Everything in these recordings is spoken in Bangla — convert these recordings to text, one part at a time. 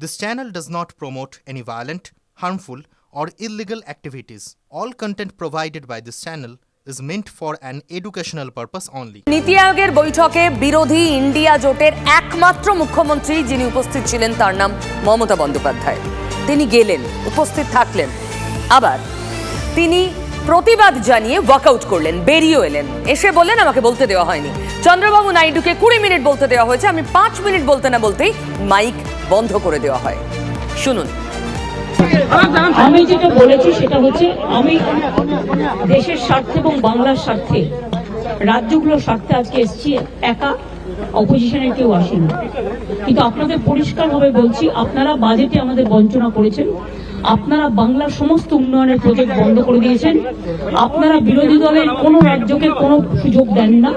This channel does not promote any violent, harmful, or illegal activities. All content provided by this channel is meant for an educational purpose only. নীতি আয়োগের বৈঠকে বিরোধী ইন্ডিয়া জোটের একমাত্র মুখ্যমন্ত্রী যিনি উপস্থিত ছিলেন তার নাম মমতা বন্দ্যোপাধ্যায় তিনি গেলেন উপস্থিত থাকলেন আবার তিনি প্রতিবাদ জানিয়ে ওয়াকআউট করলেন, বেরিয়েও এলেন। এসে বললেন, আমাকে বলতে দেওয়া হয়নি। চন্দ্রবাবু নাইডুকে কুড়ি মিনিট বলতে দেওয়া হয়েছে। আমি পাঁচ মিনিট বলতে না বলতেই মাইক বন্ধ করে দেওয়া হয়। শুনুন। আমি যেটা বলেছি সেটা হচ্ছে, আমি দেশের স্বার্থে এবং বাংলার স্বার্থে, রাজ্যগুলোর স্বার্থে আজকে এসেছি, একা অপোজিশনের কেউ আসেনি। কিন্তু আপনাদের পরিষ্কারভাবে বলছি, আপনারা বাজেটে আমাদের বঞ্চনা করেছেন। আপনারা বাংলার সমস্ত উন্নয়নের প্রজেক্ট বন্ধ করে দিয়েছেন। আপনারা বিরোধী দলের কোনো রাজ্যকে কোনো সুযোগ দেন না।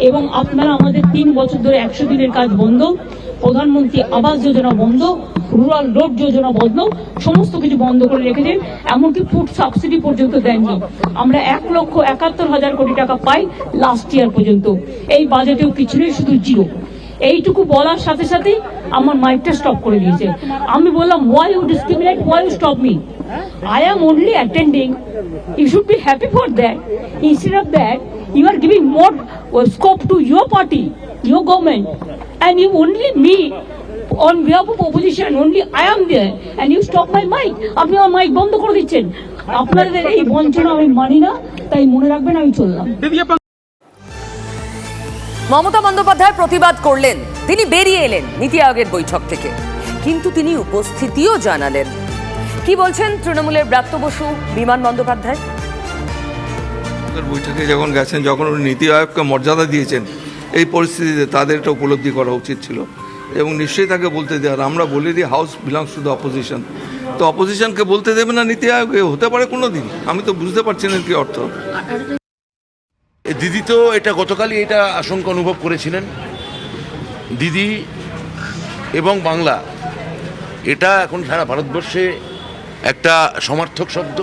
এবং আপনারা আমাদের তিন বছর ধরে একশো দিনের কাজ বন্ধ। প্রধানমন্ত্রী আবাস যোজনা বন্ধ, রুরাল রোড যোজনা বন্ধ, সমস্ত কিছু বন্ধ করে রেখেছেন। এমনকি ফুড সাবসিডি পর্যন্ত দেননি। আমরা এক লক্ষ একাত্তর হাজার কোটি টাকা পাই লাস্ট ইয়ার পর্যন্ত। এই বাজেটেও কিছু নেই, শুধু জিরো এইটুকু বলার সাথে সাথে আমার মাইকটা স্টপ করে দিয়েছে। আমি বললাম why you discriminate why you stop me I am only attending you should be happy for that instead of that are giving more uh, scope to your party, your government, and you only me on behalf of opposition, only I am there, and you stop my mic. আপনি আমার মাইক বন্ধ করে দিচ্ছেন। আপনাদের এই বঞ্চনা আমি মানি না তাই মনে রাখবেন আমি চললাম। মমতা বন্দ্যোপাধ্যায় প্রতিবাদ করলেন। তিনি বেরিয়ে এলেন নীতি আয়োগের বৈঠক থেকে। কিন্তু তিনি উপস্থিতিও জানালেন। কি বলছেন তৃণমূলের ব্রাত্য বসু, বিমান বন্দ্যোপাধ্যায়? বৈঠকে যখন গেছেন, যখন উনি নীতি আয়োগকে মর্যাদা দিয়েছেন, এই পরিস্থিতিতে তাদের এটা উপলব্ধি করা উচিত ছিল। এবং নিশ্চয়ই তাকে বলতে দেওয়ার আমরা বলে দিই, house belongs to the opposition. তো অপোজিশনকে বলতে দেবে না নীতি আয়োগ? হতে পারে কোনো দিন আমি তো বুঝতে পারছি না কি অর্থ। দিদি তো এটা গতকালই এটা আশঙ্কা অনুভব করেছিলেন। দিদি এবং বাংলা, এটা এখন সারা ভারতবর্ষে একটা সমার্থক শব্দ,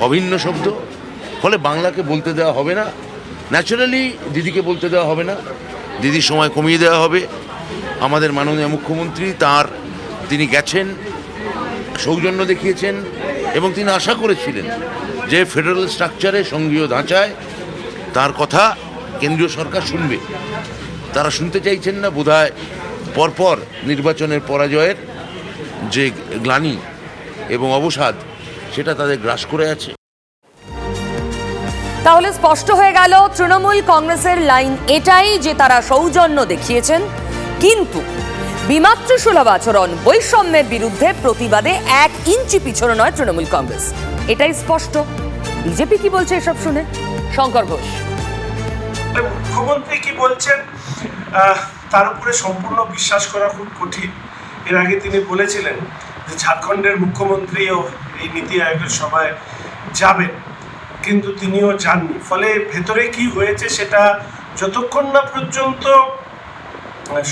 অভিন্ন শব্দ। ফলে বাংলাকে বলতে দেওয়া হবে না। ন্যাচারালি দিদিকে বলতে দেওয়া হবে না। দিদির সময় কমিয়ে দেওয়া হবে। আমাদের মাননীয় মুখ্যমন্ত্রী, তার তিনি গেছেন, সৌজন্য দেখিয়েছেন এবং তিনি আশা করেছিলেন যে ফেডারেল স্ট্রাকচারে সঙ্ঘীয় ধাঁচায় তার কথা কেন্দ্রীয় সরকার শুনবে। তারা শুনতে চাইছেন না, বোধহয় পরপর নির্বাচনের পরাজয়ের যে গ্লানি এবং অবসাদ, সেটা তাদের গ্রাস করে আছে। তাহলে স্পষ্ট হয়ে গেল, তৃণমূল কংগ্রেসের লাইন এটাই যে তারা সৌজন্য দেখিয়েছেন। কিন্তু বিমাত্র সুলভ আচরণ, বৈষম্যের বিরুদ্ধে প্রতিবাদে এক ইঞ্চি পিছনে নয় তৃণমূল কংগ্রেস। এটাই স্পষ্ট। বিজেপি কি বলছে এসব শুনে? শঙ্কর ঘোষ। মুখ্যমন্ত্রী কি বলছেন? তার উপরে সম্পূর্ণ বিশ্বাস করা খুব কঠিন। এর আগে তিনি বলেছিলেন যে ঝাড়খণ্ডের মুখ্যমন্ত্রীও এই নীতি আয়োগের সভায় যাবেন, কিন্তু তিনিও যাননি। ফলে ভেতরে কি হয়েছে সেটা যতক্ষণ না পর্যন্ত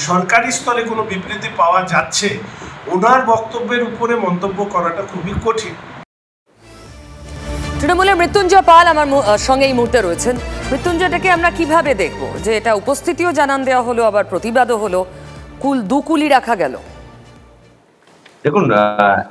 সরকারি স্তরে কোনো বিবৃতি পাওয়া যাচ্ছে, ওনার বক্তব্যের উপরে মন্তব্য করাটা খুবই কঠিন। তৃণমূলের মৃত্যুঞ্জয় পাল আমার সঙ্গে এই মুহূর্তে রয়েছেন। মৃত্যুঞ্জয়টাকে আমরা কীভাবে দেখব? যে এটা উপস্থিতিও জানান দেওয়া হলো, আবার প্রতিবাদও হলো, কুল দুকুলি রাখা গেল। দেখুন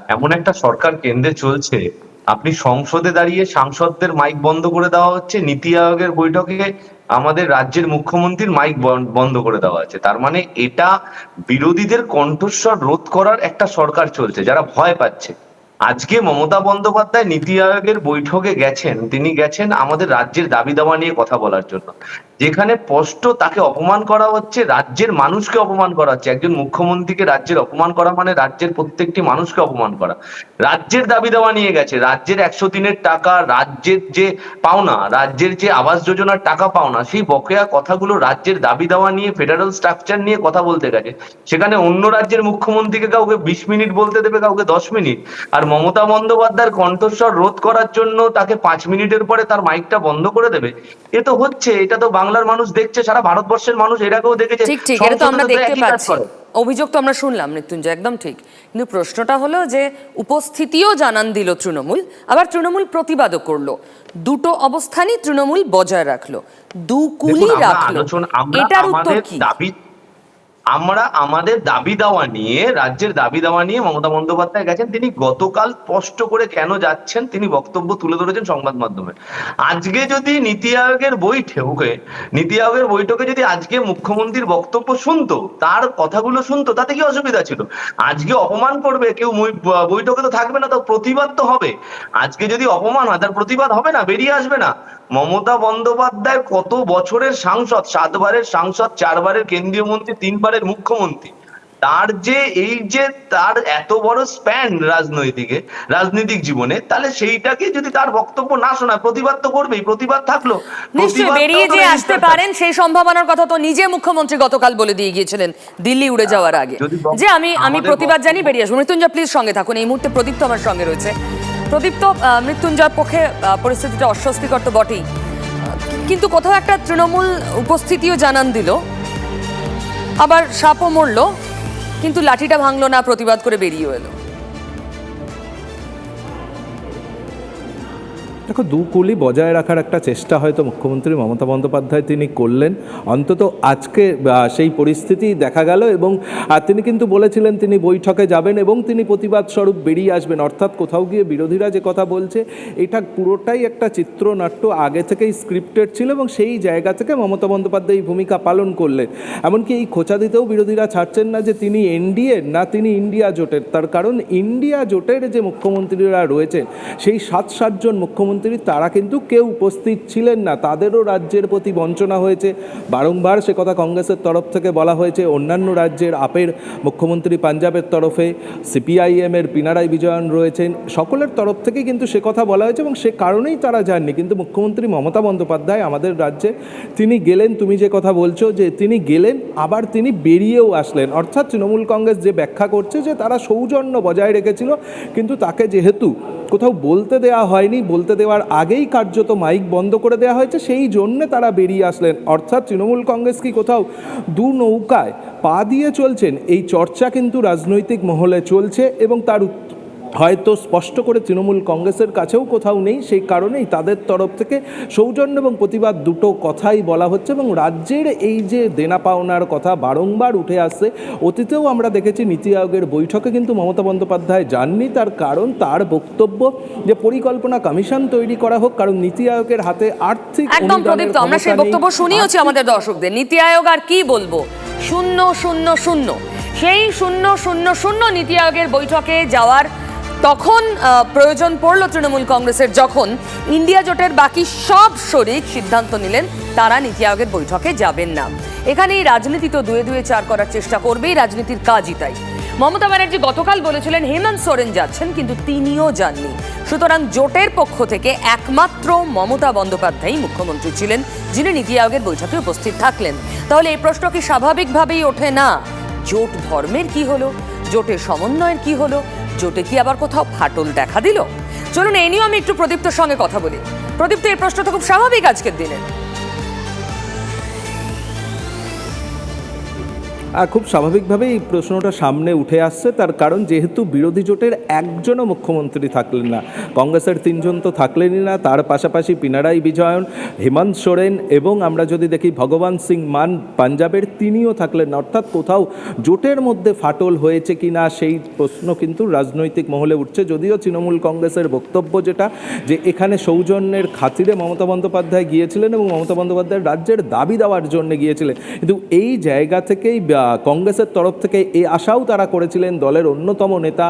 এমন একটা সরকার কেন্দ্রে চলছে, আপনি সংসদে দাঁড়িয়ে সাংসদদের মাইক বন্ধ করে দেওয়া হচ্ছে, নীতি আয়োগের বৈঠকে আমাদের রাজ্যের মুখ্যমন্ত্রীর মাইক বন- বন্ধ করে দেওয়া হচ্ছে। তার মানে এটা বিরোধীদের কণ্ঠস্বর রোধ করার একটা সরকার চলছে, যারা ভয় পাচ্ছে। আজকে মমতা বন্দ্যোপাধ্যায় নীতি আয়োগের বৈঠকে গেছেন, তিনি গেছেন আমাদের রাজ্যের দাবি দাওয়া নিয়ে কথা বলার জন্য। যেখানে স্পষ্ট তাকে অপমান করা হচ্ছে, রাজ্যের মানুষকে অপমান করা হচ্ছে। একজন মুখ্যমন্ত্রীকে রাজ্যের অপমান করা মানে রাজ্যের প্রত্যেকটি মানুষকে অপমান করা। রাজ্যের দাবি দাওয়া নিয়ে গেছে। রাজ্যের একশো দিনের টাকা, রাজ্যের যে পাওনা, রাজ্যের যে আবাস যোজনার টাকা পাওনা, সেই বকেয়া কথাগুলো রাজ্যের দাবি দাওয়া নিয়ে, ফেডারেল স্ট্রাকচার নিয়ে কথা বলতে গেছে। সেখানে অন্য রাজ্যের মুখ্যমন্ত্রীকে কাউকে বিশ মিনিট বলতে দেবে, কাউকে দশ মিনিট। আর মমতা বন্দ্যোপাধ্যায়ের কণ্ঠস্বর রোধ করার জন্য তাকে পাঁচ মিনিটের পরে তার মাইকটা বন্ধ করে দেবে। এ তো হচ্ছে এটা তো বাংলার মানুষ দেখছে সারা ভারতবর্ষের মানুষ আগেও দেখেছে। ঠিক ঠিক এটা তো আমরা দেখতে পাচ্ছি। অভিযোগ তো আমরা শুনলাম মৃত্যুঞ্জয় একদম ঠিক। কিন্তু প্রশ্নটা হলো যে উপস্থিতিও জানান দিল তৃণমূল আবার তৃণমূল প্রতিবাদও করল। দুটো অবস্থানই তৃণমূল বজায় রাখল। দু কুলি রাখল। এটার উত্তর কি? আমরা আমাদের দাবি দাওয়া নিয়ে, রাজ্যের দাবি দাওয়া নিয়ে মমতা বন্দ্যোপাধ্যায় গেছেন। তিনি গতকাল স্পষ্ট করে কেন যাচ্ছেন তিনি বক্তব্য তুলে ধরেছেন সংবাদ মাধ্যমে। আজকে যদি নীতি আয়োগের বৈঠকে নীতি আয়োগের বৈঠকে যদি আজকে মুখ্যমন্ত্রীর বক্তব্য শুনতো, তার কথাগুলো শুনতো, তাতে কি অসুবিধা ছিল? আজকে অপমান করবে, কেউ বৈঠকে তো থাকবে না, তো প্রতিবাদ তো হবে। আজকে যদি অপমান হয়, তার প্রতিবাদ হবে না, বেরিয়ে আসবে না। মমতা বন্দ্যোপাধ্যায় কত বছরের সাংসদ? সাতবারের সাংসদ চারবারের কেন্দ্রীয় মন্ত্রী তিনবারের মুখ্যমন্ত্রী। তার যে এই যে তার এত বড় স্প্যান রাজনৈতিকে রাজনৈতিক জীবনে তাহলে সেইটাকে যদি তার বক্তব্য না শোনায় প্রতিবাদ তো করবেই প্রতিবাদ থাকল। নিশ্চয়ই বেরিয়ে যে আসতে পারেন সেই সম্ভাবনার কথা তো নিজে মুখ্যমন্ত্রী গতকাল বলে দিয়ে গিয়েছিলেন দিল্লি উড়ে যাওয়ার আগে। যে আমি আমি প্রতিবাদ জানি বেরিয়ে আসব। মৃত্যুঞ্জয় প্লিজ সঙ্গে থাকুন এই মুহূর্তে প্রদীপ তো আমার সঙ্গে রয়েছে প্রদীপ তো আহ, মৃত্যুঞ্জয়ের পক্ষে পরিস্থিতিটা অস্বস্তিকর তো বটেই। কিন্তু কোথাও একটা তৃণমূল উপস্থিতিও জানান দিল। আবার সাপও মরল কিন্তু লাঠিটা ভাঙল না প্রতিবাদ করে বেরিয়ে এলো। দেখো দুকুলি বজায় রাখার একটা চেষ্টা হয়তো মুখ্যমন্ত্রী মমতা বন্দ্যোপাধ্যায় তিনি করলেন। অন্তত আজকে সেই পরিস্থিতি দেখা গেল এবং তিনি কিন্তু বলেছিলেন তিনি বৈঠকে যাবেন এবং তিনি প্রতিবাদ স্বরূপ বেরিয়ে আসবেন। অর্থাৎ কোথাও গিয়ে বিরোধীরা যে কথা বলছে, এটা পুরোটাই একটা চিত্রনাট্য আগে থেকেই স্ক্রিপ্টেড ছিল এবং সেই জায়গা থেকে মমতা বন্দ্যোপাধ্যায় এই ভূমিকা পালন করলেন। এমনকি এই খোঁচা দিতেও বিরোধীরা ছাড়ছেন না যে তিনি এনডিএ না তিনি ইন্ডিয়া জোটের। তার কারণ, ইন্ডিয়া জোটের যে মুখ্যমন্ত্রীরা রয়েছেন, সেই সাত, সাতজন মুখ্যমন্ত্রী তারা কিন্তু কেউ উপস্থিত ছিলেন না। তাদেরও রাজ্যের প্রতি বঞ্চনা হয়েছে। বারংবার সে কথা কংগ্রেসের তরফ থেকে বলা হয়েছে। অন্যান্য রাজ্যের আপের মুখ্যমন্ত্রী পাঞ্জাবের তরফে সিপিআইএম এর পিনারাই বিজয়ন রয়েছেন। সকলের তরফ থেকে কিন্তু সে কথা বলা হয়েছে এবং সে কারণেই তারা যাননি। কিন্তু মুখ্যমন্ত্রী মমতা বন্দ্যোপাধ্যায়, আমাদের রাজ্যে, তিনি গেলেন, তুমি যে কথা বলছো যে তিনি গেলেন, আবার তিনি বেরিয়েও আসলেন। অর্থাৎ তৃণমূল কংগ্রেস যে ব্যাখ্যা করছে যে তারা সৌজন্য বজায় রেখেছিল, কিন্তু তাকে যেহেতু কোথাও বলতে দেওয়া হয়নি, বলতে দেওয়ার আগেই কার্যত মাইক বন্ধ করে দেওয়া হয়েছে, সেই জন্যে তারা বেরিয়ে আসলেন। অর্থাৎ তৃণমূল কংগ্রেস কি কোথাও দু নৌকায় পা দিয়ে চলছেন? এই চর্চা কিন্তু রাজনৈতিক মহলে চলছে এবং তার হয়তো স্পষ্ট করে তৃণমূল কংগ্রেসের কাছেও কোথাও নেই সেই কারণেই তাদের তরফ থেকে সৌজন্য এবং প্রতিবাদ দুটো কথাই বলা হচ্ছে এবং রাজ্যের এই যে দেনা পাওনার কথা বারংবার উঠে আসছে অতীতেও আমরা দেখেছি নীতি আয়োগের বৈঠকে কিন্তু মমতা বন্দ্যোপাধ্যায় যাননি তার কারণ তার বক্তব্য যে পরিকল্পনা কমিশন তৈরি করা হোক কারণ নীতি আয়োগের হাতে আর্থিক একদম প্রদীপ আমরা সেই। বক্তব্য শুনিয়েছি আমাদের দর্শকদের। নীতি আয়োগ আর কি বলব? শূন্য শূন্য শূন্য। সেই শূন্য শূন্য শূন্য নীতি আয়োগের বৈঠকে যাওয়ার তখন প্রয়োজন পড়ল তৃণমূল কংগ্রেসের যখন ইন্ডিয়া জোটের বাকি সব শরিক সিদ্ধান্ত নিলেন, তারা নীতি আয়োগের বৈঠকে যাবেন না। এখানেই রাজনীতি তো দুয়ে দুয়ে চার করার চেষ্টা করবেই, রাজনীতির কাজই তাই। মমতা ব্যানার্জি গতকাল বলেছিলেন, হেমন্ত সোরেন যাচ্ছেন, কিন্তু তিনিও যাননি। সুতরাং জোটের পক্ষ থেকে একমাত্র মমতা বন্দ্যোপাধ্যায়ই মুখ্যমন্ত্রী ছিলেন, যিনি নীতি আয়োগের বৈঠকে উপস্থিত থাকলেন। তাহলে এই প্রশ্ন কি স্বাভাবিকভাবেই ওঠে না? জোট ধর্মের কি হলো? জোটের সমন্বয়ের কি হলো? জোটে কি আবার কোথাও ফাটল দেখা দিল? চলুন, এ নিয়েও আমি একটু প্রদীপ্তর সঙ্গে কথা বলি। প্রদীপ্ত, এই প্রশ্নটা খুব স্বাভাবিক আজকের দিনে। খুব স্বাভাবিকভাবেই এই প্রশ্নটা সামনে উঠে আসছে। তার কারণ যেহেতু বিরোধী জোটের একজনও মুখ্যমন্ত্রী থাকলেন না, কংগ্রেসের তিনজন তো থাকলেনই না, তার পাশাপাশি পিনারাই বিজয়ন, হেমন্ত সোরেন এবং আমরা যদি দেখি ভগবান সিং মান পাঞ্জাবের তিনিও থাকলেন না। অর্থাৎ কোথাও জোটের মধ্যে ফাটল হয়েছে কি না সেই প্রশ্ন কিন্তু রাজনৈতিক মহলে উঠছে। যদিও তৃণমূল কংগ্রেসের বক্তব্য যেটা, যে এখানে সৌজন্যের খাতিরে মমতা বন্দ্যোপাধ্যায় গিয়েছিলেন এবং মমতা বন্দ্যোপাধ্যায় রাজ্যের দাবি দেওয়ার জন্য গিয়েছিলেন। কিন্তু এই জায়গা থেকেই কংগ্রেসের তরফ থেকে এই আশাও তারা করেছিলেন দলের অন্যতম নেতা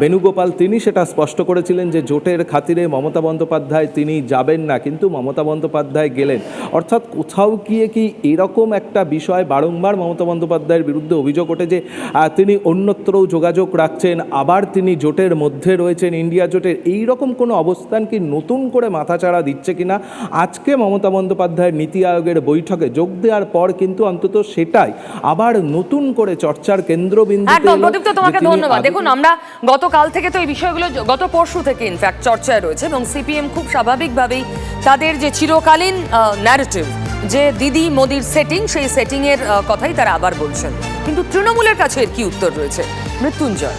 বেণুগোপাল। তিনি সেটা স্পষ্ট করেছিলেন যে জোটের খাতিরে মমতা বন্দ্যোপাধ্যায় তিনি যাবেন না, কিন্তু মমতা বন্দ্যোপাধ্যায় গেলেন। অর্থাৎ কোথাও গিয়ে কি এরকম একটা বিষয় বারংবার মমতা বন্দ্যোপাধ্যায়ের বিরুদ্ধে অভিযোগ ওঠে যে তিনি অন্যত্রও যোগাযোগ রাখছেন, আবার তিনি জোটের মধ্যে রয়েছেন, ইন্ডিয়া জোটের এই রকম কোনো অবস্থান কি নতুন করে মাথাচাড়া দিচ্ছে কিনা? আজকে মমতা বন্দ্যোপাধ্যায়ের নীতি আয়োগের বৈঠকে যোগ দেওয়ার পর কিন্তু অন্তত সেটাই। আবার নতুন করে চর্চার একদম প্রদীপ্ত তোমাকে ধন্যবাদ। দেখুন আমরা গতকাল থেকে তো এই বিষয়গুলো গত পরশু থেকে ইনফ্যাক্ট চর্চায় রয়েছে এবং সিপিএম খুব স্বাভাবিকভাবেই তাদের যে চিরকালীন ন্যারেটিভ যে দিদি মোদির সেটিং সেই সেটিং এর কথাই তারা আবার বলছেন। কিন্তু তৃণমূলের কাছে এর কি উত্তর রয়েছে? মৃত্যুঞ্জয়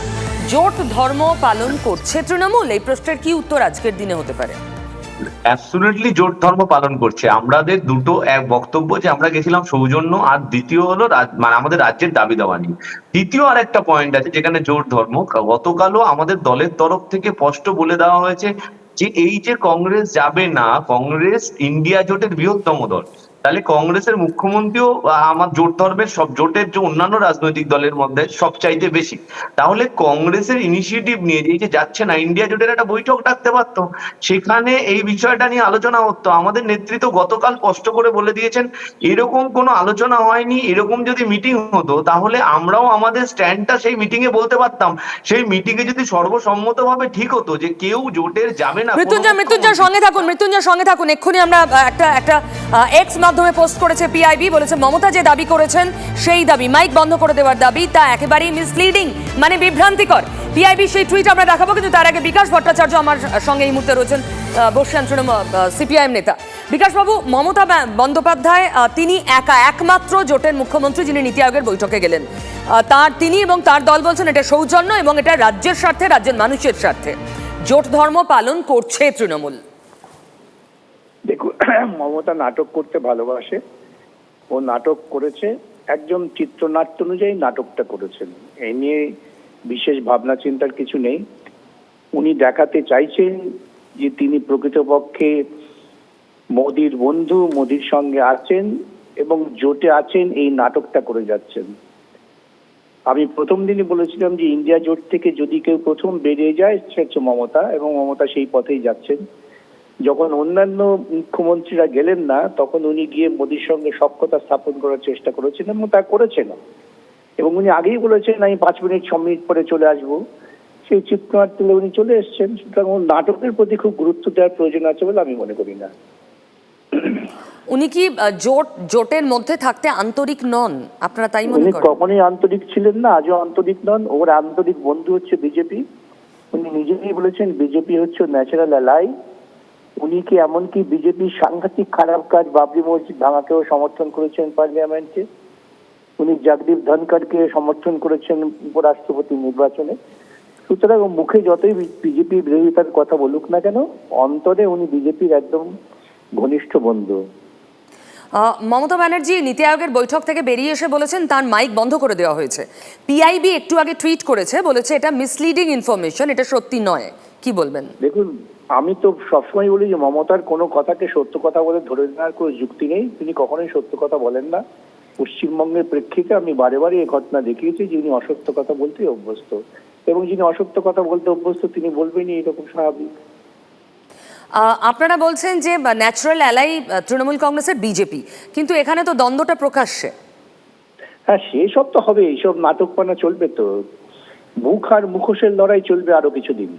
জোট ধর্ম পালন করছে তৃণমূল? এই প্রশ্নের কি উত্তর আজকের দিনে হতে পারে? অ্যাবসুলেটলি জোট ধর্ম পালন করছে। আমাদের দুটো এক বক্তব্য যে আমরা গেছিলাম সৌজন্য, আর দ্বিতীয় হলো মানে আমাদের রাজ্যের দাবি দাওয়া নিয়ে। তৃতীয় আর একটা পয়েন্ট আছে যেখানে জোট ধর্ম। গতকালও আমাদের দলের তরফ থেকে স্পষ্ট বলে দেওয়া হয়েছে যে এই যে কংগ্রেস যাবে না, কংগ্রেস ইন্ডিয়া জোটের বৃহত্তম দল। তাহলে কংগ্রেসের মুখ্যমন্ত্রীও আমার জোট ধর্মের সব জোটের যে অন্যান্য রাজনৈতিক দলের মধ্যে সবচাইতে বেশি। তাহলে কংগ্রেসের ইনিশিয়েটিভ নিয়ে এই যে যাচ্ছে না ইন্ডিয়া জোটের একটা বৈঠক ডাকতে পারতো। সেখানে এই বিষয়টা নিয়ে আলোচনা হতো। আমাদের নেতৃত্ব গতকাল স্পষ্ট করে বলে দিয়েছেন এরকম কোনো আলোচনা হয়নি এরকম যদি মিটিং হতো তাহলে আমরাও আমাদের স্ট্যান্ডটা সেই মিটিং এ বলতে পারতাম। সেই মিটিং এ যদি সর্বসম্মতভাবে ঠিক হতো যে কেউ জোটের যাবে না মৃত্যুঞ্জয় মৃত্যুঞ্জয় সঙ্গে থাকুন মৃত্যুঞ্জয় সঙ্গে থাকুন। এক্ষুনি আমরা একটা একটা এক্স মাধ্যমে পোস্ট করেছে পিআইবি বলেছে মমতা যে দাবি করেছেন, সেই দাবি, মাইক বন্ধ করে দেওয়ার দাবি, তা একেবারেই মিসলিডিং মানে বিভ্রান্তিকর। পিআইবি সেই টুইট আমরা দেখাবো, কিন্তু তার আগে বিকাশ ভট্টাচার্য আমার সঙ্গে এই মুহূর্তে রয়েছেন বসছেন তৃণমূল সিপিআইএম নেতা। বিকাশবাবু, মমতা বন্দ্যোপাধ্যায় তিনি একা, একমাত্র জোটের মুখ্যমন্ত্রী যিনি নীতি আয়োগের বৈঠকে গেলেন। তার, তিনি এবং তার দল বলছেন এটা সৌজন্য এবং এটা রাজ্যের স্বার্থে, রাজ্যের মানুষের স্বার্থে। জোট ধর্ম পালন করছে তৃণমূল। দেখুন, মমতা নাটক করতে ভালোবাসে। ও নাটক করেছে, একজন চিত্রনাট্য অনুযায়ী নাটকটা করেছেন। এই নিয়ে বিশেষ ভাবনা চিন্তার কিছু নেই। উনি দেখাতে চাইছেন যে তিনি প্রকৃতপক্ষে মোদির বন্ধু, মোদির সঙ্গে আছেন এবং জোটে আছেন, এই নাটকটা করে যাচ্ছেন। আমি প্রথম দিনই বলেছিলাম যে ইন্ডিয়া জোট থেকে যদি কেউ প্রথম বেরিয়ে যায়, সে হচ্ছে মমতা এবং মমতা সেই পথেই যাচ্ছেন। যখন অন্যান্য মুখ্যমন্ত্রীরা গেলেন না তখন উনি গিয়ে মোদির সঙ্গে সক্ষতা স্থাপন করার চেষ্টা করেছেন এবং তা করেছেন। এবং উনি আগেই বলেছেন আমি পাঁচ মিনিট ছ মিনিট পরে চলে আসব। সেই চিত্রনাট্যে উনি চলে এসেছেন। সুতরাং নাটকের প্রতি খুব গুরুত্ব দেওয়ার প্রয়োজন আছে বলে আমি মনে করি না। উনি কি জোট জোটের মধ্যে থাকতে আন্তরিক নন? আপনারা তাই মনে করেন? কখনোই আন্তরিক ছিলেন না আজও আন্তরিক নন। ওর আন্তরিক বন্ধু হচ্ছে বিজেপি। উনি নিজেই বলেছেন বিজেপি হচ্ছে ন্যাচারাল অ্যালাই উনি কি এমনকি বিজেপির সাংঘাতিক খারাপ কাজ বাবরি মসজিদ ভাঙাকেও সমর্থন করেছেন পার্লামেন্টে? উনি জগদীপ ধনকরকে সমর্থন করেছেন উপরাষ্ট্রপতি নির্বাচনে। সুতরাং মুখে যতই বিজেপি বিরোধিতার কথা বলুক না কেন অন্তরে উনি বিজেপির একদম ঘনিষ্ঠ বন্ধু। মমতা ব্যানার্জি নীতি আয়োগের বৈঠক থেকে বেরিয়ে এসে বলেছেন তার মাইক বন্ধ করে দেওয়া হয়েছে। পিআইবি একটু আগে টুইট করেছে বলেছে এটা মিসলিডিং ইনফরমেশন এটা সত্যি নয়। কি বলবেন? দেখুন আমি তো সবসময় বলি যে মমতার কোনো কথাকে সত্য কথা বলে ধরে নেওয়ার কোনো যুক্তি নেই। তিনি কখনোই সত্য কথা বলেন না। পশ্চিমবঙ্গের প্রেক্ষিতে আমি বারে বারে এই ঘটনা দেখিয়েছি যিনি অসত্য কথা বলতেই অভ্যস্ত। এবং যিনি অসত্য কথা বলতে অভ্যস্ত তিনি বলবেনই এরকম স্বাভাবিক। আপনারা বলছেন যে ন্যাচারাল অ্যালাই তৃণমূল কংগ্রেসের বিজেপি। কিন্তু এখানে তো দ্বন্দ্বটা প্রকাশ্যে। হ্যাঁ সেসব তো হবে এইসব নাটকপানা চলবে তো। মুখ আর মুখোশের লড়াই চলবে আরও কিছুদিন।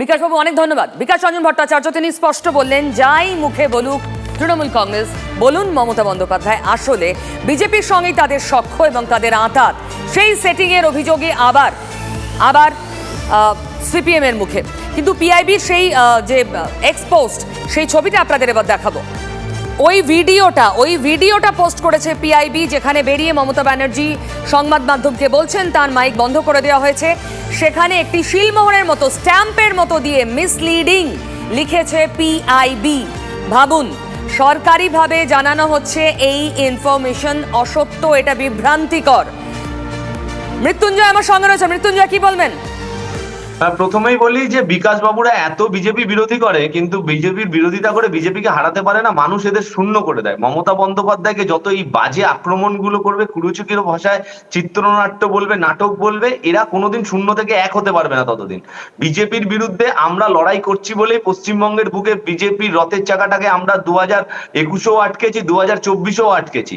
বিকাশবাবু, অনেক ধন্যবাদ। বিকাশ রঞ্জন ভট্টাচার্য, তিনি স্পষ্ট বললেন, যাই মুখে বলুক, তৃণমূল কংগ্রেস, বলুন মমতা বন্দ্যোপাধ্যায়, আসলে বিজেপির সঙ্গেই তাদের সখ্য এবং তাদের আঁতাত। সেই সেটিং এর অভিযোগে আবার আবার সিপিএম এর মুখে। কিন্তু পিআইবির সেই যে এক্সপোস্ট সেই ছবিটা আপনাদের এবার দেখাবো। ওই ভিডিওটা ওই ভিডিওটা পোস্ট করেছে পিআইবি যেখানে বেরিয়ে মমতা ব্যানার্জি সংবাদ মাধ্যমকে বলছেন, তার মাইক বন্ধ করে দেওয়া হয়েছে। সেখানে একটি শিলমোহরের মতো স্ট্যাম্পের মতো দিয়ে মিসলিডিং লিখেছে পিআইবি ভাবুন, সরকারিভাবে জানানো হচ্ছে এই ইনফরমেশন অসত্য, এটা বিভ্রান্তিকর। মৃত্যুঞ্জয় আমার সঙ্গে রয়েছে। মৃত্যুঞ্জয়, কি বলবেন? প্রথমেই বলি যে বিকাশ বাবুরা এত বিজেপি বিরোধী করে, কিন্তু বিজেপির বিরোধিতা করে বিজেপিকে হারাতে পারে না, মানুষ এদের শূন্য করে দেয়। মমতা বন্দ্যোপাধ্যায়কে যত এই বাজে আক্রমণগুলো করবে, কুরুচুকির ভাষায় চিত্রনাট্য বলবে, নাটক বলবে, এরা কোনোদিন শূন্য থেকে এক হতে পারবে না ততদিন। বিজেপির বিরুদ্ধে আমরা লড়াই করছি বলেই পশ্চিমবঙ্গের বুকে বিজেপির রথের চাকাটাকে আমরা দু হাজার একুশেও আটকেছি, দু হাজার চব্বিশেও আটকেছি।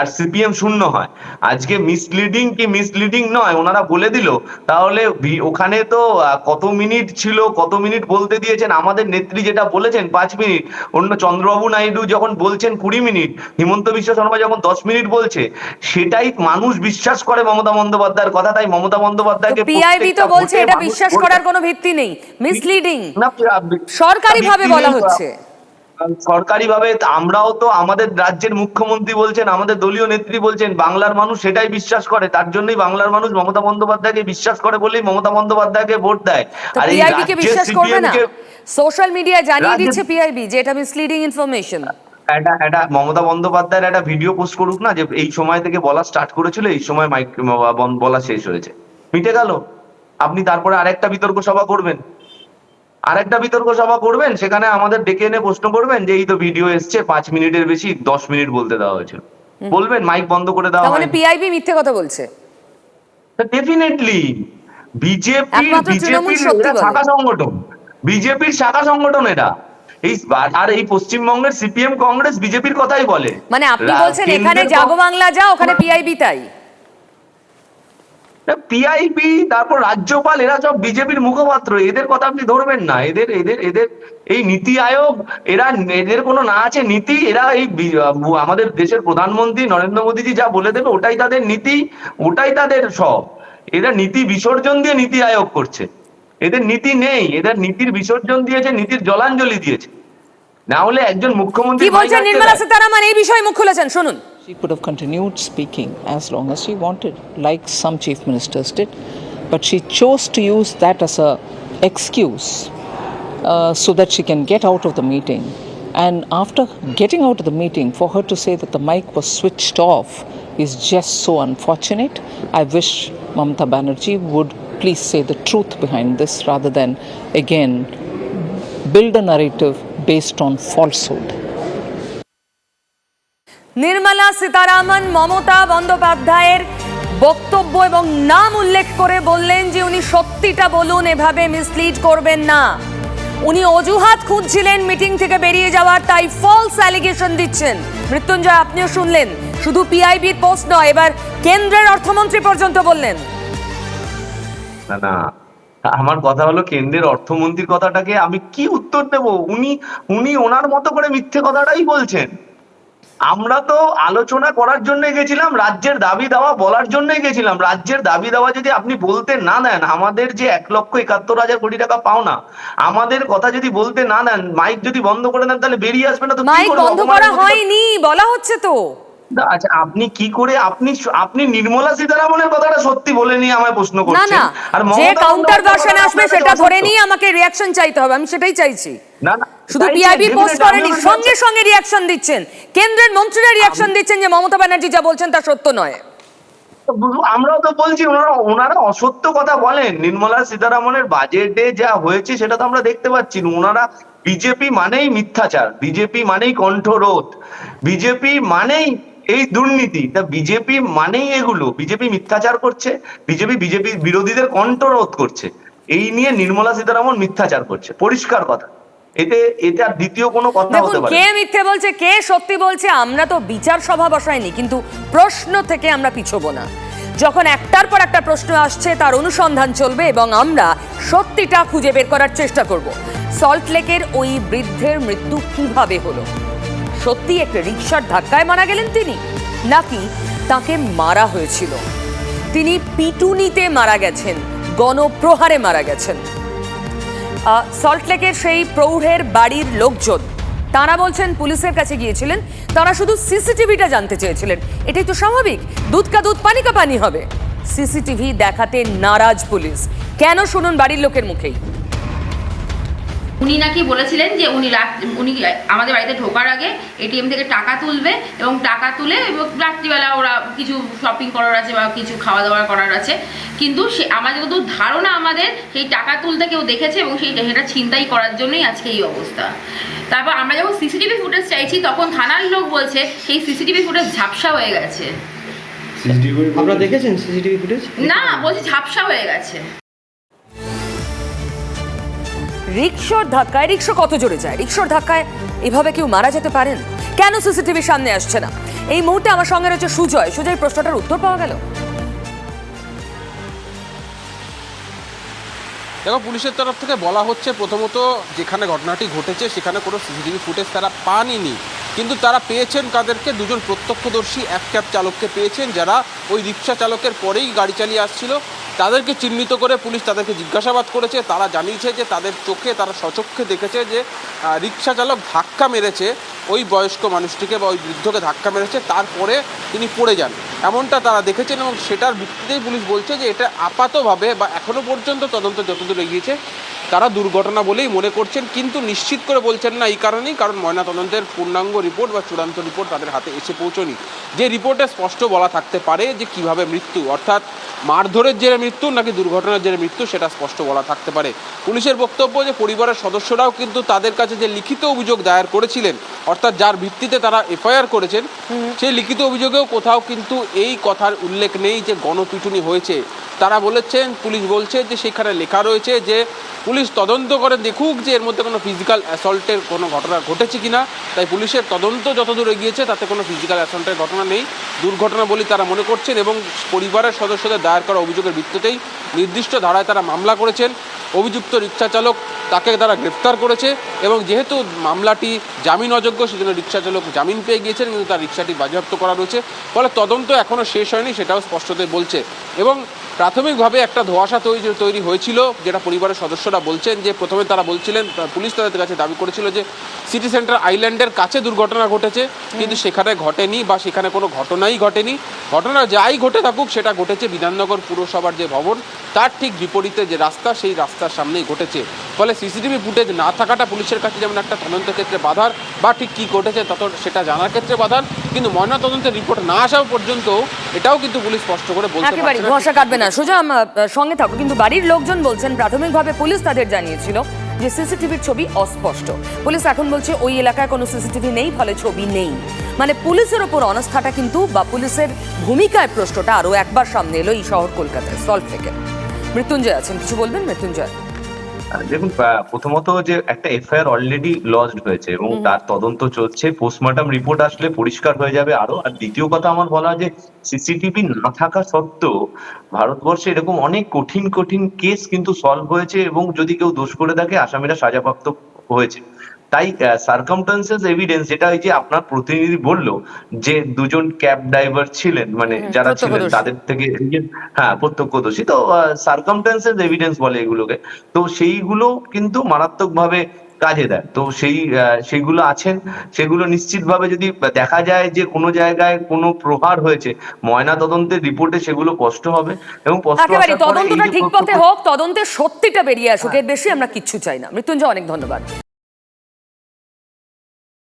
আর সিপিএম শূন্য হয়। আজকে মিসলিডিং কি মিসলিডিং নয় ওনারা বলে দিল তাহলে ওখানে তো কত মিনিট ছিল কত মিনিট বলতে দিয়েছেন আমাদের নেত্রী যেটা বলেছেন পাঁচ মিনিট। অন্য চন্দ্রবাবু নাইডু যখন বলছেন কুড়ি মিনিট হিমন্ত বিশ্ব শর্মা যখন দশ মিনিট বলছে সেটাই মানুষ বিশ্বাস করে মমতা বন্দ্যোপাধ্যায়ের কথা তাই মমতা বন্দ্যোপাধ্যায়কে পিআইবি তো বলছে এটা বিশ্বাস করার। কোনো ভিত্তি নেই। মিসলিডিং সরকারিভাবে বলা হচ্ছে। সরকারি ভাবে আমরাও তো আমাদের রাজ্যের মুখ্যমন্ত্রী বলছেন আমাদের দলীয় নেত্রী বলছেন বাংলার মানুষ সেটাই বিশ্বাস করে। তার জন্যই বাংলার মানুষ মমতা বন্দ্যোপাধ্যায়কে বিশ্বাস করে বলেই মমতা বন্দ্যোপাধ্যায়কে ভোট দেয়। আর এই বিশ্বাস করবে না? সোশ্যাল মিডিয়ায় জানিয়ে দিচ্ছে পিআইবি যে এটা মিসলিডিং ইনফরমেশন একটা একটা মমতা বন্দ্যোপাধ্যায়ের একটা ভিডিও পোস্ট করুক না যে এই সময় থেকে বলা স্টার্ট করেছিল এই সময় মাইক বলা শেষ হয়েছে। মিটে গেল? আপনি তারপরে আরেকটা বিতর্ক সভা করবেন। আরেকটা বিতর্ক সভা করবেন সেখানে আমাদের ডেকে এনে প্রশ্ন করবেন যে এই তো ভিডিও এসছে পাঁচ মিনিটের বেশি দশ মিনিট বলতে দেওয়া হয়েছিল বলবেন মাইক বন্ধ করে দেওয়া মানে পিআইবি মিথ্যে কথা বলছে। ডেফিনেটলি বিজেপি বিজেপির শাখা সংগঠন। বিজেপির শাখা সংগঠন এটা এই আর এই পশ্চিমবঙ্গের সিপিএম কংগ্রেস বিজেপির কথাই বলে। মানে আপনি বলছেন এখানে জাগো বাংলা যা ওখানে পিআইবি তাই। পিআইবি তারপর রাজ্যপাল এরা সব বিজেপির মুখপাত্র এদের কথা আপনি ধরবেন না। এদের এদের এদের এই নীতি আয়োগ এরা এদের কোনো না আছে নীতি এরা এই আমাদের দেশের প্রধানমন্ত্রী নরেন্দ্র মোদীজি যা বলে দেবে ওটাই তাদের নীতি ওটাই তাদের সব। এরা নীতি বিসর্জন দিয়ে নীতি আয়োগ করছে। এদের নীতি নেই এদের নীতির বিসর্জন দিয়েছে নীতির জলাঞ্জলি দিয়েছে। না হলে একজন মুখ্যমন্ত্রী কি বলছেন নির্মলা সীতারামন? এই বিষয়ে মুখ খুলেছেন শুনুন। She could have continued speaking as long as she wanted, like some chief ministers did. But she chose to use that as a excuse uh, so that she can get out of the meeting. And after getting out of the meeting, for her to say that the mic was switched off is just so unfortunate. I wish Mamata Banerjee would please say the truth behind this rather than again build a narrative based on falsehood. Nirmala Sitharaman, Mamata বন্দ্যোপাধ্যায়ের বক্তব্য এবং নাম উল্লেখ করে বললেন যে উনি সত্যিটা বলুন, এভাবে মিসলিড করবেন না। উনি অজুহাত খুঁজছিলেন মিটিং থেকে বেরিয়ে যাওয়ার, তাই ফলস অ্যালিগেশন দিচ্ছেন। মৃত্যুঞ্জয়, আপনিও শুনলেন, শুধু পিআইবির পোস্ট নয়, এবার কেন্দ্রের অর্থমন্ত্রী পর্যন্ত বললেন। না, আমার কথা হলো কেন্দ্রের অর্থমন্ত্রীর কথাটাকে আমি কি উত্তর দেব? উনি উনি ওনার মতো করে মিথ্যে কথাটাই বলছেন। আমরা তো আলোচনা করার জন্য গেছিলাম রাজ্যের দাবি দাওয়া বলার জন্য গেছিলাম। রাজ্যের দাবি দাওয়া যদি আপনি বলতে না দেন আমাদের যে এক লক্ষ একাত্তর হাজার কোটি টাকা পাওনা আমাদের কথা যদি বলতে না দেন মাইক যদি বন্ধ করে দেন তাহলে বেরিয়ে আসবে না তো মাইক বন্ধ করা হয়নি বলা হচ্ছে তো। আচ্ছা আপনি কি করে আপনি আপনি নির্মলা সীতারামনের কথাটা সত্যি বলে নিয়ে আমায় প্রশ্ন করছেন? আর যে কাউন্টার ভার্সন আসবে সেটা ধরে নিয়ে আমাকে রিয়াকশন চাইতে হবে আমি সেটাই চাইছি। না না শুধু পিআইবি পোস্ট করেনি সঙ্গে সঙ্গে রিয়াকশন দিচ্ছেন। কেন্দ্রের মন্ত্রীরা রিয়াকশন দিচ্ছেন যে মমতা ব্যানার্জি যা বলছেন তা সত্য নয়। আমরাও তো বলছি ওনারা ওনারা অসত্য কথা বলেন। নির্মলা সীতারামনের বাজেটে যা হয়েছে সেটা তো আমরা দেখতে পাচ্ছি ওনারা বিজেপি মানেই মিথ্যাচার বিজেপি মানেই কণ্ঠরোধ বিজেপি মানেই এই দুর্নীতি তা বিজেপি মানেই এগুলো। বিজেপি মিথ্যাচার করছে বিজেপি বিজেপি বিরোধীদের কণ্ঠরোধ করছে। এই নিয়ে নির্মলা সীতারামন মিথ্যাচার করছে। পরিষ্কার কথা। এতে এতে আর দ্বিতীয় কোনো কথা হতে পারে কে মিথ্যে বলছে কে সত্যি বলছে আমরা তো বিচার সভা বসাইনি কিন্তু প্রশ্ন থেকে আমরা পিছবো না। যখন একটার পর একটা প্রশ্ন আসছে তার অনুসন্ধান চলবে এবং আমরা সত্যিটা খুঁজে বের করার চেষ্টা করব। সল্ট লেকের ওই বৃদ্ধের মৃত্যু কীভাবে হলো? সত্যি একটা রিক্সার ধাক্কায় মারা গেলেন তিনি। নাকি তাকে মারা হয়েছিল। তিনি পিটুনিতে মারা গেছেন, গণপ্রহারে মারা গেছেন। সল্টলেকের সেই প্রৌঢ়ের বাড়ির লোকজন, তারা বলছেন পুলিশের কাছে গিয়েছিলেন, তারা শুধু সিসিটিভিটা জানতে চেয়েছিলেন। এটাই তো স্বাভাবিক, দুধ কা দুধ, পানি কা পানি হবে। সিসিটিভি দেখাতে নারাজ পুলিশ। কেন শুনুন বাড়ির লোকের মুখেই। উনি নাকি বলেছিলেন যে উনি উনি আমাদের বাড়িতে ঢোকার আগে এটিএম থেকে টাকা তুলবে এবং টাকা তুলে এবং রাত্রিবেলা ওরা কিছু শপিং করার আছে বা কিছু খাওয়া দাওয়া করার আছে। কিন্তু সে আমাদের যত ধারণা আমাদের সেই টাকা তুলতে কেউ দেখেছে এবং সেই সেটা ছিনতাই করার জন্যই আজকে এই অবস্থা। তারপর আমরা যখন সিসিটিভি ফুটেজ চাইছি তখন থানার লোক বলছে সেই সিসিটিভি ফুটেজ ঝাপসা হয়ে গেছে। আপনারা দেখেছেন সিসিটিভি ফুটেজ না বলছি ঝাপসা হয়ে গেছে। রিক্সার ধাক্কায় রিক্সা কত জোরে যায়? রিক্সর ধাক্কায় এভাবে কেউ মারা যেতে পারেন? কেন সিসিটিভির সামনে আসছে না? এই মুহূর্তে আমার সঙ্গে রয়েছে সুজয়। সুজয় প্রশ্নটার উত্তর পাওয়া গেল। দেখো, পুলিশের তরফ থেকে বলা হচ্ছে প্রথমত যেখানে ঘটনাটি ঘটেছে, সেখানে কোনো সিসিটিভি ফুটেজ তারা পানইনি কিন্তু তারা পেয়েছেন কাদেরকে? দুজন প্রত্যক্ষদর্শী এক ক্যাব চালককে পেয়েছেন, যারা ওই রিক্সা চালকের পরেই গাড়ি চালিয়ে আসছিল। তাদেরকে চিহ্নিত করে পুলিশ তাদেরকে জিজ্ঞাসাবাদ করেছে। তারা জানিয়েছে যে তাদের চোখে, তারা সচক্ষে দেখেছে যে রিক্সা চালক ধাক্কা মেরেছে ওই বয়স্ক মানুষটিকে বা ওই বৃদ্ধকে ধাক্কা মেরেছে, তারপরে তিনি পড়ে যান। এমনটা তারা দেখেছেন এবং সেটার ভিত্তিতেই পুলিশ বলছে যে এটা আপাতভাবে বা এখনও পর্যন্ত তদন্ত যতদূর এগিয়েছে তারা দুর্ঘটনা বলেই মনে করছেন কিন্তু নিশ্চিত করে বলছেন না এই কারণেই কারণ ময়নাতদন্তের পূর্ণাঙ্গ রিপোর্ট বা চূড়ান্ত রিপোর্ট তাদের হাতে এসে পৌঁছনি যে রিপোর্টে স্পষ্ট বলা থাকতে পারে যে কীভাবে মৃত্যু অর্থাৎ মারধরের জেরে মৃত্যু নাকি দুর্ঘটনার জেরে মৃত্যু সেটা স্পষ্ট বলা থাকতে পারে। পুলিশের বক্তব্য যে পরিবারের সদস্যরাও কিন্তু তাদের কাছে যে লিখিত অভিযোগ দায়ের করেছিলেন অর্থাৎ যার ভিত্তিতে তারা এফআইআর করেছেন সেই লিখিত অভিযোগেও কোথাও কিন্তু এই কথার উল্লেখ নেই যে গণপিটুনি হয়েছে। তারা বলেছেন পুলিশ বলছে যে সেখানে লেখা রয়েছে যে পুলিশ তদন্ত করে দেখুক যে এর মধ্যে কোনো ফিজিক্যাল অ্যাসল্টের কোনো ঘটনা ঘটেছে কি না তাই পুলিশের তদন্ত যতদূর এগিয়েছে, তাতে কোনো ফিজিক্যাল অ্যাসল্টের ঘটনা নেই। দুর্ঘটনা বলে তারা মনে করছেন এবং পরিবারের সদস্যদের দায়ের করা অভিযোগের ভিত্তিতেই নির্দিষ্ট ধারায় তারা মামলা করেছেন। অভিযুক্ত রিক্সা চালক তাকে তারা গ্রেফতার করেছে এবং যেহেতু মামলাটি জামিন অযোগ্য, সেজন্য রিক্সা চালক জামিন পেয়ে গিয়েছেন, কিন্তু তার রিক্সাটি বাজেয়াপ্ত করা রয়েছে। ফলে তদন্ত এখনও শেষ হয়নি, সেটাও স্পষ্টতে বলছে। এবং প্রাথমিকভাবে একটা ধোয়াশা তৈরি তৈরি হয়েছিল, যেটা পরিবারের সদস্যরা বলছেন যে প্রথমে তারা বলছিলেন পুলিশ তাদের কাছে দাবি করেছিল যে সিটি সেন্টার আইল্যান্ডের কাছে দুর্ঘটনা ঘটেছে, কিন্তু সেখানে ঘটেনি বা সেখানে কোনো ঘটনাই ঘটেনি। ঘটনা যাই ঘটে থাকুক, সেটা ঘটেছে বিধাননগর পুরসভার যে ভবন, তার ঠিক বিপরীতে যে রাস্তা, সেই রাস্তার সামনেই ঘটেছে। ফলে সিসিটিভি ফুটেজ না থাকাটা পুলিশের কাছে যেমন একটা তদন্ত ক্ষেত্রে বাধার, বা ঠিক কী ঘটেছে তত সেটা জানার ক্ষেত্রে বাধার, কিন্তু ময়নাতদন্তের রিপোর্ট না আসা পর্যন্ত এটাও কিন্তু পুলিশ স্পষ্ট করে বলতে কাটবে না। সোজা সঙ্গে থাকো। কিন্তু বাড়ির লোকজন বলছেন, প্রাথমিকভাবে পুলিশ তাদের জানিয়েছিল যে সিসিটিভির ছবি অস্পষ্ট। পুলিশ এখন বলছে, ওই এলাকায় কোনো সিসিটিভি নেই, ফলে ছবি নেই। মানে পুলিশের ওপর অনাস্থাটা কিন্তু, বা পুলিশের ভূমিকায় প্রশ্নটা আরও একবার সামনে এলো এই শহর কলকাতায় সল্ভ থেকে। মৃত্যুঞ্জয় আছেন। কিছু বলবেন? মৃত্যুঞ্জয়। দেখুন প্রথমত যে একটা এফআইআর অলরেডি লজড হয়েছে এবং তার তদন্ত চলছে পোস্টমর্টম রিপোর্ট আসলে পরিষ্কার হয়ে যাবে আরও। আর দ্বিতীয় কথা আমার বলা যে সিসিটিভি না থাকা সত্ত্বেও ভারতবর্ষে এরকম অনেক কঠিন কঠিন কেস কিন্তু সলভ হয়েছে এবং যদি কেউ দোষ করে থাকে আসামিরা সাজাপ্রাপ্ত হয়েছে। তাই সার্কামটান্সেস এভিডেন্স যেটা ওই যে আপনার প্রতিনিধি বলল যে দুজন ক্যাব ড্রাইভার ছিলেন মানে যারা ছিলেন তাদের থেকে হ্যাঁ প্রত্যক্ষদর্শী। তো সার্কামটান্সেস এভিডেন্স বলে এগুলোকে। তো সেইগুলো কিন্তু মারাত্মকভাবে কাজে দেয়। তো সেই আহ, সেইগুলো আছেন। সেগুলো নিশ্চিতভাবে যদি দেখা যায় যে কোনো জায়গায় কোনো প্রহার হয়েছে ময়না তদন্তের রিপোর্টে সেগুলো স্পষ্ট হবে এবং তদন্তটা ঠিক পথে হোক তদন্তের সত্যিটা বেরিয়ে আসুক এর বেশি আমরা কিচ্ছু চাই না। মৃত্যুঞ্জয় অনেক ধন্যবাদ।